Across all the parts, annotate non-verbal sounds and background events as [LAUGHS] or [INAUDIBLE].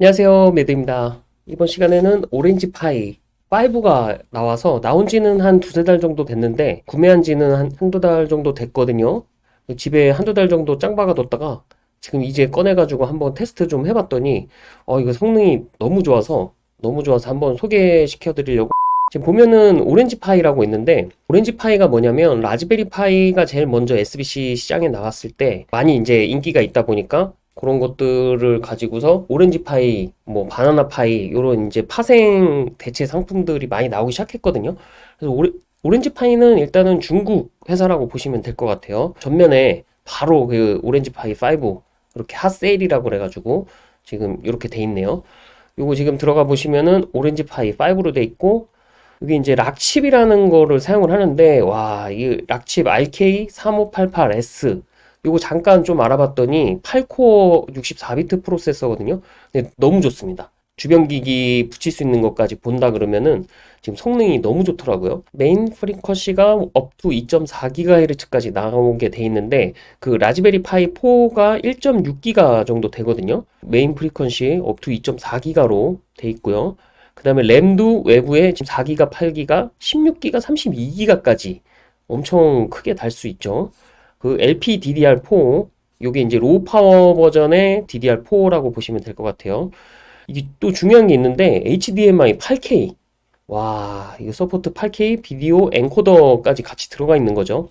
안녕하세요. 매드입니다. 이번 시간에는 오렌지 파이 5가 나와서 나온 지는 한 두세 달 정도 됐는데 구매한 지는 한 한두 달 정도 됐거든요. 집에 한두 달 정도 짱 박아 뒀다가 지금 이제 꺼내 가지고 한번 테스트 좀 해봤더니 어, 이거 성능이 너무 좋아서 너무 좋아서 한번 소개시켜 드리려고 지금 보면은 오렌지 파이라고 있는데 오렌지 파이가 뭐냐면 라즈베리 파이가 제일 먼저 SBC 시장에 나왔을 때 많이 이제 인기가 있다 보니까 그런 것들을 가지고서 오렌지 파이, 뭐 바나나 파이 요런 이제 파생 대체 상품들이 많이 나오기 시작했거든요. 그래서 오레, 오렌지 파이는 일단은 중국 회사라고 보시면 될 것 같아요. 전면에 바로 그 오렌지 파이 5 이렇게 핫세일이라고 그래가지고 지금 이렇게 돼 있네요. 요거 지금 들어가 보시면은 오렌지 파이 5로 돼 있고 여기 이제 락칩이라는 거를 사용을 하는데 와, 이 락칩 RK3588S 요거 잠깐 좀 알아봤더니 8코어 64비트 프로세서거든요. 근데 너무 좋습니다. 주변 기기 붙일 수 있는 것까지 본다 그러면은 지금 성능이 너무 좋더라고요. 메인 프리쿼시가 업투 2.4GHz까지 나오게 돼 있는데 그 라즈베리 파이 4가 1.6기가 정도 되거든요. 메인 프리퀀시 업투 2.4기가로 돼 있고요. 그 다음에 램도 외부에 지금 4기가, 8기가, 16기가, 32기가까지 엄청 크게 달 수 있죠. 그 LPDDR4 요게 이제 로우 파워 버전의 DDR4라고 보시면 될 것 같아요. 이게 또 중요한 게 있는데 HDMI 8K 와 이거 서포트 8K 비디오 엔코더까지 같이 들어가 있는 거죠.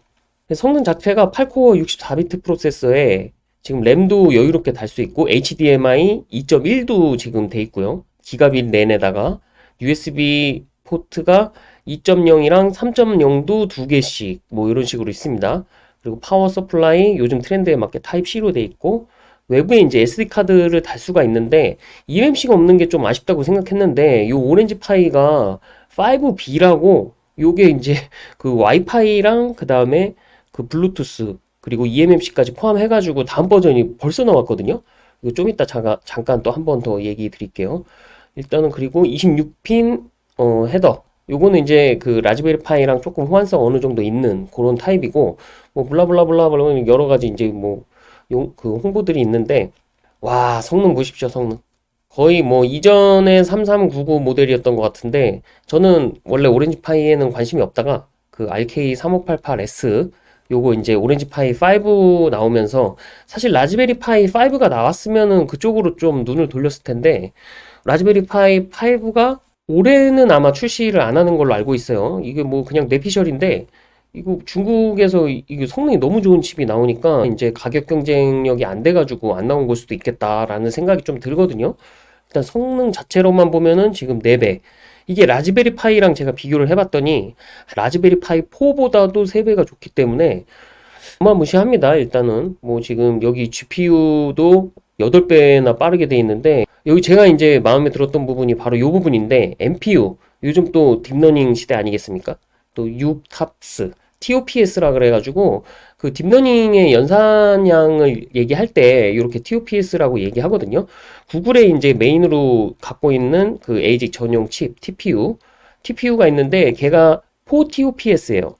성능 자체가 8코어 64비트 프로세서에 지금 램도 여유롭게 달 수 있고 HDMI 2.1도 지금 돼 있고요. 기가빗 랜에다가 USB 포트가 2.0이랑 3.0도 두 개씩 뭐 이런 식으로 있습니다. 그리고 파워 서플라이 요즘 트렌드에 맞게 타입 C로 돼 있고 외부에 이제 SD 카드를 달 수가 있는데 eMC가 없는 게 좀 아쉽다고 생각했는데 요 오렌지 파이가 5B라고 요게 이제 [LAUGHS] 그 와이파이랑 그 다음에 그 블루투스 그리고 eMMC까지 포함해가지고 다음 버전이 벌써 나왔거든요. 이거 좀 이따 잠깐, 잠깐 또 한 번 더 얘기 드릴게요. 일단은 그리고 26핀 어, 헤더 요거는 이제 그 라즈베리 파이랑 조금 호환성 어느 정도 있는 그런 타입이고 뭐 블라블라블라 블라 여러 가지 이제 뭐그 홍보들이 있는데 와 성능 보십시오 성능. 거의 뭐 이전에 3399 모델이었던 것 같은데 저는 원래 오렌지 파이에는 관심이 없다가 그 RK3588S 요거 이제 오렌지 파이 5 나오면서 사실 라즈베리 파이 5가 나왔으면은 그쪽으로 좀 눈을 돌렸을 텐데 라즈베리 파이 5가 올해는 아마 출시를 안 하는 걸로 알고 있어요. 이게 뭐 그냥 내피셜인데 이거 중국에서 이게 성능이 너무 좋은 칩이 나오니까 이제 가격 경쟁력이 안 돼가지고 안 나온 걸 수도 있겠다라는 생각이 좀 들거든요. 일단 성능 자체로만 보면은 지금 4배. 이게 라즈베리 파이랑 제가 비교를 해봤더니 라즈베리 파이 4보다도 3배가 좋기 때문에 어마무시합니다. 일단은 뭐 지금 여기 GPU도 8배나 빠르게 돼 있는데 여기 제가 이제 마음에 들었던 부분이 바로 이 부분인데 NPU 요즘 또 딥러닝 시대 아니겠습니까? 또 6탑스 TOPS라 그래가지고 그 딥러닝의 연산량을 얘기할 때 이렇게 TOPS라고 얘기하거든요. 구글의 이제 메인으로 갖고 있는 그 에이직 전용 칩 TPU TPU가 있는데 걔가 4TOPS예요.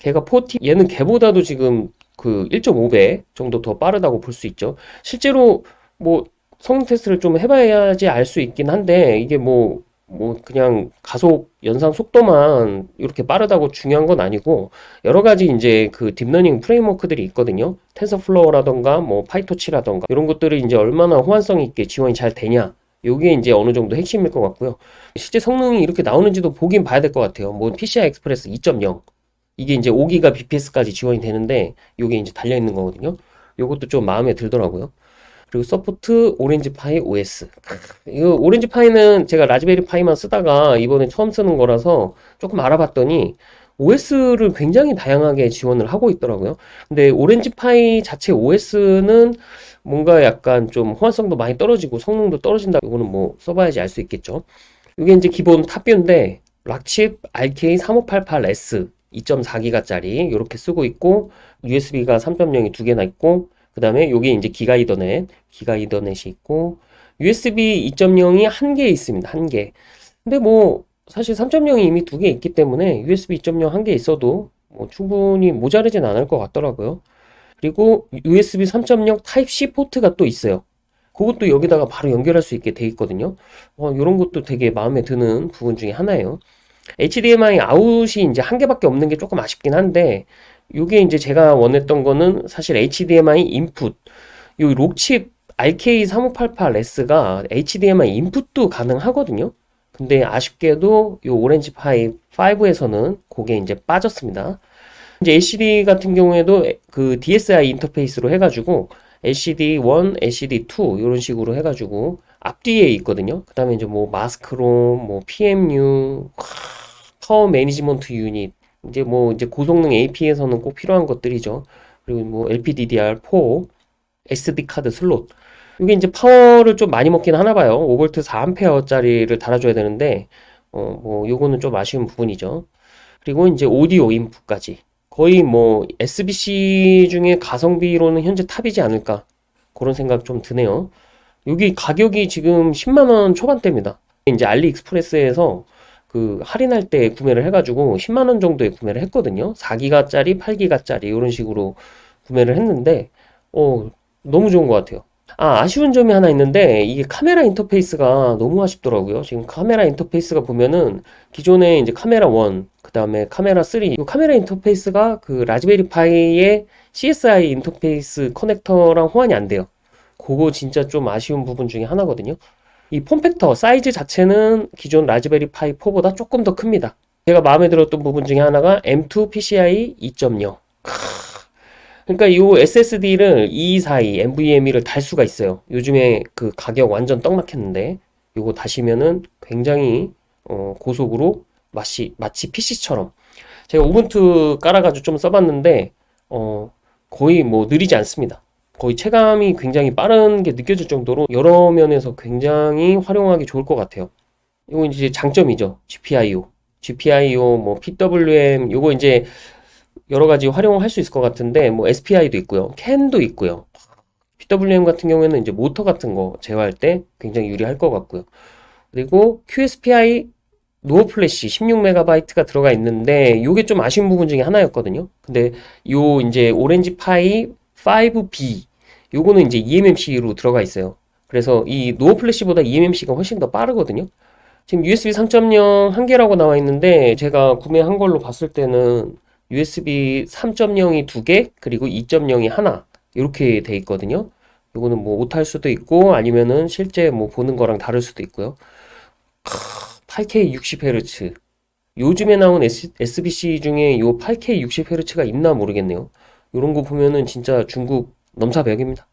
걔가 4T 얘는 걔보다도 지금 그 1.5배 정도 더 빠르다고 볼 수 있죠. 실제로 뭐 성능 테스트를 좀 해봐야지 알 수 있긴 한데 이게 뭐, 뭐 그냥 가속 연산 속도만 이렇게 빠르다고 중요한 건 아니고 여러 가지 이제 그 딥러닝 프레임워크들이 있거든요. 텐서플로어라던가 뭐 파이토치라던가 이런 것들이 이제 얼마나 호환성 있게 지원이 잘 되냐. 요게 이제 어느 정도 핵심일 것 같고요. 실제 성능이 이렇게 나오는지도 보긴 봐야 될 것 같아요. 뭐 PCI 익스프레스 2.0 이게 이제 5기가 bps까지 지원이 되는데 요게 이제 달려 있는 거거든요. 요것도 좀 마음에 들더라고요. 그리고 서포트 오렌지 파이 OS. 이거 오렌지 파이는 제가 라즈베리 파이만 쓰다가 이번에 처음 쓰는 거라서 조금 알아봤더니 OS를 굉장히 다양하게 지원을 하고 있더라고요. 근데 오렌지 파이 자체 OS는 뭔가 약간 좀 호환성도 많이 떨어지고 성능도 떨어진다. 이거는 뭐 써봐야지 알 수 있겠죠. 이게 이제 기본 탑뷰인데 락칩 RK3588S 2.4기가짜리 이렇게 쓰고 있고 USB가 3.0이 두 개나 있고 그 다음에 요게 이제 기가 이더넷, 기가 이더넷이 있고, USB 2.0이 한 개 있습니다. 한 개. 근데 뭐, 사실 3.0이 이미 두 개 있기 때문에 USB 2.0 한 개 있어도 뭐 충분히 모자르진 않을 것 같더라고요. 그리고 USB 3.0 타입C 포트가 또 있어요. 그것도 여기다가 바로 연결할 수 있게 돼 있거든요. 어, 이런 것도 되게 마음에 드는 부분 중에 하나예요. HDMI 아웃이 이제 한 개밖에 없는 게 조금 아쉽긴 한데, 요게 이제 제가 원했던 거는 사실 HDMI 인풋, 요 록칩 RK3588S가 HDMI 인풋도 가능하거든요. 근데 아쉽게도 요 오렌지 파이 5에서는 그게 이제 빠졌습니다. 이제 LCD 같은 경우에도 그 DSI 인터페이스로 해가지고 LCD 1, LCD 2 이런 식으로 해가지고 앞뒤에 있거든요. 그 다음에 이제 뭐 마스크롬, 뭐 PMU, 파워 매니지먼트 유닛, 이제 뭐 이제 고성능 AP에서는 꼭 필요한 것들이죠. 그리고 뭐 LPDDR4, SD 카드 슬롯. 이게 이제 파워를 좀 많이 먹긴 하나 봐요. 5V 4A짜리를 달아줘야 되는데, 어, 뭐, 요거는 좀 아쉬운 부분이죠. 그리고 이제 오디오 인풋까지. 거의 뭐, SBC 중에 가성비로는 현재 탑이지 않을까. 그런 생각 좀 드네요. 여기 가격이 지금 10만원 초반대입니다. 이제 알리익스프레스에서 그 할인할 때 구매를 해가지고 10만원 정도에 구매를 했거든요. 4기가짜리, 8기가짜리 이런 식으로 구매를 했는데, 어, 너무 좋은 것 같아요. 아, 아쉬운 점이 하나 있는데, 이게 카메라 인터페이스가 너무 아쉽더라고요. 지금 카메라 인터페이스가 보면은, 기존에 이제 카메라 1, 그 다음에 카메라 3, 이 카메라 인터페이스가 그 라즈베리 파이의 CSI 인터페이스 커넥터랑 호환이 안 돼요. 그거 진짜 좀 아쉬운 부분 중에 하나거든요. 이 폼팩터 사이즈 자체는 기존 라즈베리 파이 4보다 조금 더 큽니다. 제가 마음에 들었던 부분 중에 하나가 M2 PCI 2.0. 그러니까 이 SSD를 242 NVMe를 달 수가 있어요. 요즘에 그 가격 완전 떡락했는데 이거 다시면은 굉장히 어, 고속으로 마치 마치 PC처럼 제가 우분투 깔아가지고 좀 써봤는데 어, 거의 뭐 느리지 않습니다. 거의 체감이 굉장히 빠른 게 느껴질 정도로 여러 면에서 굉장히 활용하기 좋을 것 같아요. 이거 이제 장점이죠. GPIO. GPIO, 뭐 PWM, 요거 이제 여러 가지 활용할 수 있을 것 같은데, 뭐 SPI도 있고요. CAN도 있고요. PWM 같은 경우에는 이제 모터 같은 거 제어할 때 굉장히 유리할 것 같고요. 그리고 QSPI 노어 플래시 16MB가 들어가 있는데, 요게 좀 아쉬운 부분 중에 하나였거든요. 근데 요 이제 오렌지 파이 5B 요거는 이제 eMMC로 들어가 있어요. 그래서 이 노어 플래시보다 eMMC가 훨씬 더 빠르거든요. 지금 USB 3.0 한 개라고 나와 있는데 제가 구매한 걸로 봤을 때는 USB 3.0이 두 개, 그리고 2.0이 하나 이렇게 돼 있거든요. 요거는 뭐 못할 수도 있고 아니면은 실제 뭐 보는 거랑 다를 수도 있고요. 8K 60Hz. 요즘에 나온 SBC 중에 요 8K 60Hz가 있나 모르겠네요. 이런 거 보면은 진짜 중국 넘사벽입니다.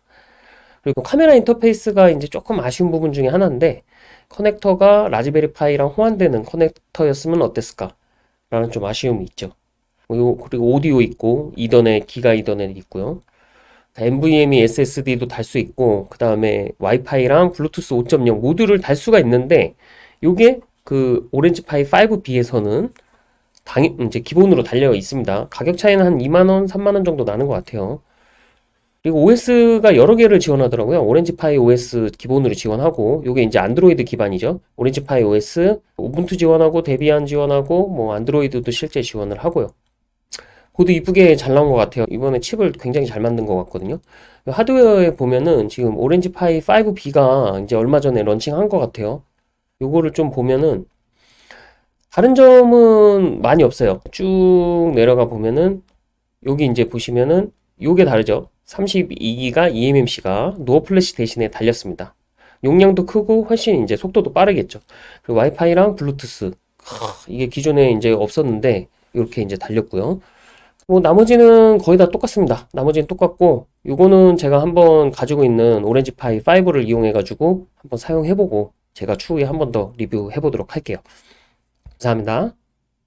그리고 카메라 인터페이스가 이제 조금 아쉬운 부분 중에 하나인데 커넥터가 라즈베리 파이랑 호환되는 커넥터였으면 어땠을까? 라는 좀 아쉬움이 있죠. 그리고 오디오 있고 이더넷, 기가 이더넷 있고요. NVMe SSD도 달 수 있고 그 다음에 와이파이랑 블루투스 5.0 모두를 달 수가 있는데 요게 그 오렌지 파이 5B에서는 당 이제 기본으로 달려 있습니다. 가격 차이는 한 2만 원, 3만 원 정도 나는 것 같아요. 그리고 OS가 여러 개를 지원하더라고요. 오렌지 파이 OS 기본으로 지원하고, 요게 이제 안드로이드 기반이죠. 오렌지 파이 OS, 우분투 지원하고, 데비안 지원하고, 뭐 안드로이드도 실제 지원을 하고요. 모두 이쁘게 잘 나온 것 같아요. 이번에 칩을 굉장히 잘 만든 것 같거든요. 하드웨어에 보면은 지금 오렌지 파이 5B가 이제 얼마 전에 런칭한 것 같아요. 요거를 좀 보면은 다른 점은 많이 없어요. 쭉 내려가 보면은 여기 이제 보시면은 요게 다르죠. 32기가 eMMC가 노어 플래시 대신에 달렸습니다. 용량도 크고 훨씬 이제 속도도 빠르겠죠. 그리고 와이파이랑 블루투스 이게 기존에 이제 없었는데 이렇게 이제 달렸고요. 뭐 나머지는 거의 다 똑같습니다. 나머지는 똑같고 요거는 제가 한번 가지고 있는 오렌지 파이 5를 이용해 가지고 한번 사용해 보고 제가 추후에 한번 더 리뷰해 보도록 할게요. 감사합니다.